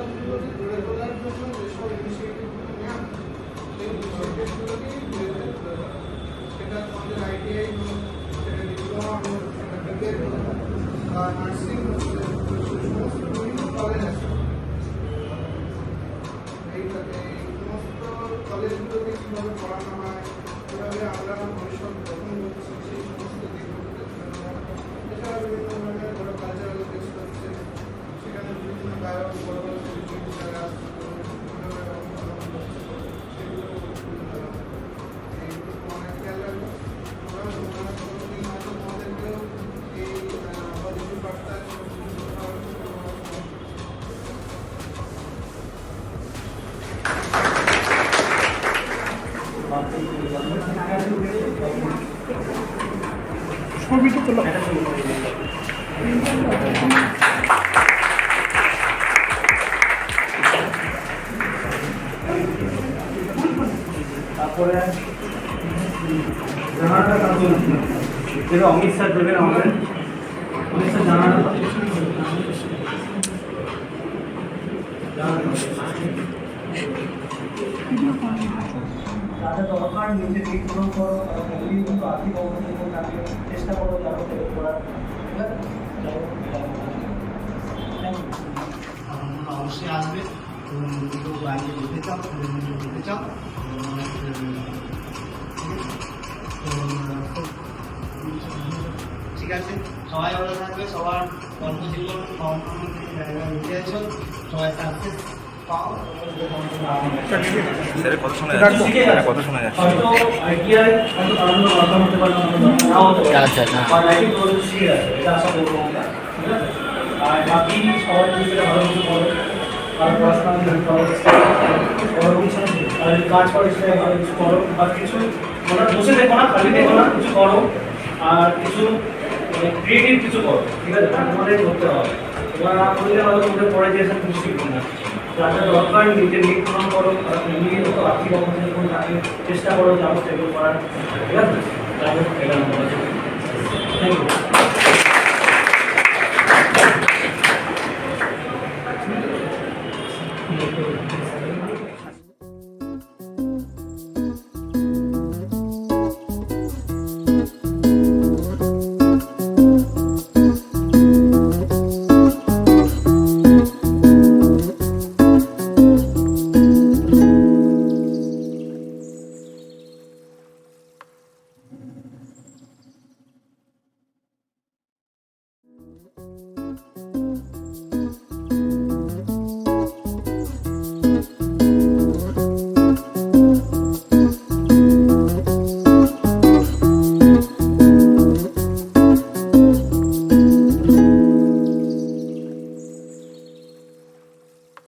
সংস্থাগুলোকে তোলার জন্য যেসব ইনিশিয়েটিভগুলো নেওয়া সেই ইনিশিয়েটিভগুলোকেই। সেটা আমাদের আইটিআই হোক হোক সেটা হোক বা নার্সিং হোক সমস্ত বিভিন্ন কলেজ আছে এই সমস্ত কলেজগুলোতে কীভাবে পড়ানো হয় ছবিটা তোলা তারপরে জানাটা কাকুন যেটা অমিত স্যার দেবেন আমাদের অমিত স্যার জানাটা তাদের দরকার নিজে ঠিক পূরণ করো তারা ফ্যামিলি কিন্তু আর্থিক অবস্থা আসবে। এবং বাইরে যেতে চাও মন্দিরে যেতে চাও। ঠিক আছে সবাই ভালো থাকবে সবার কর্মজীবন জায়গায় উঠে আছো সবাই সাকসেস পারে। আচ্ছা, আচ্ছা। আর বাকি সবাই ভালো কিছু। কিছু কিছু কাজ করো সেটা ভালো কিছু করো। আর কিছু তোমরা বসে দেখো না, খালি দেখো না, কিছু করো। আর কিছু ক্রিয়েটিভ কিছু করো, ঠিক আছে? তোমাদের করতে হবে। এবার না করলে হয়তো তোমাদের পরে যে এসে শিখবে না। যার দরকার নিজের নিট পূরণ করো ফ্যামিলি মতো আর্থিক অবস্থা চেষ্টা করো যাব সেগুলো করার ঠিক আছে যাব এটা থ্যাংক ইউ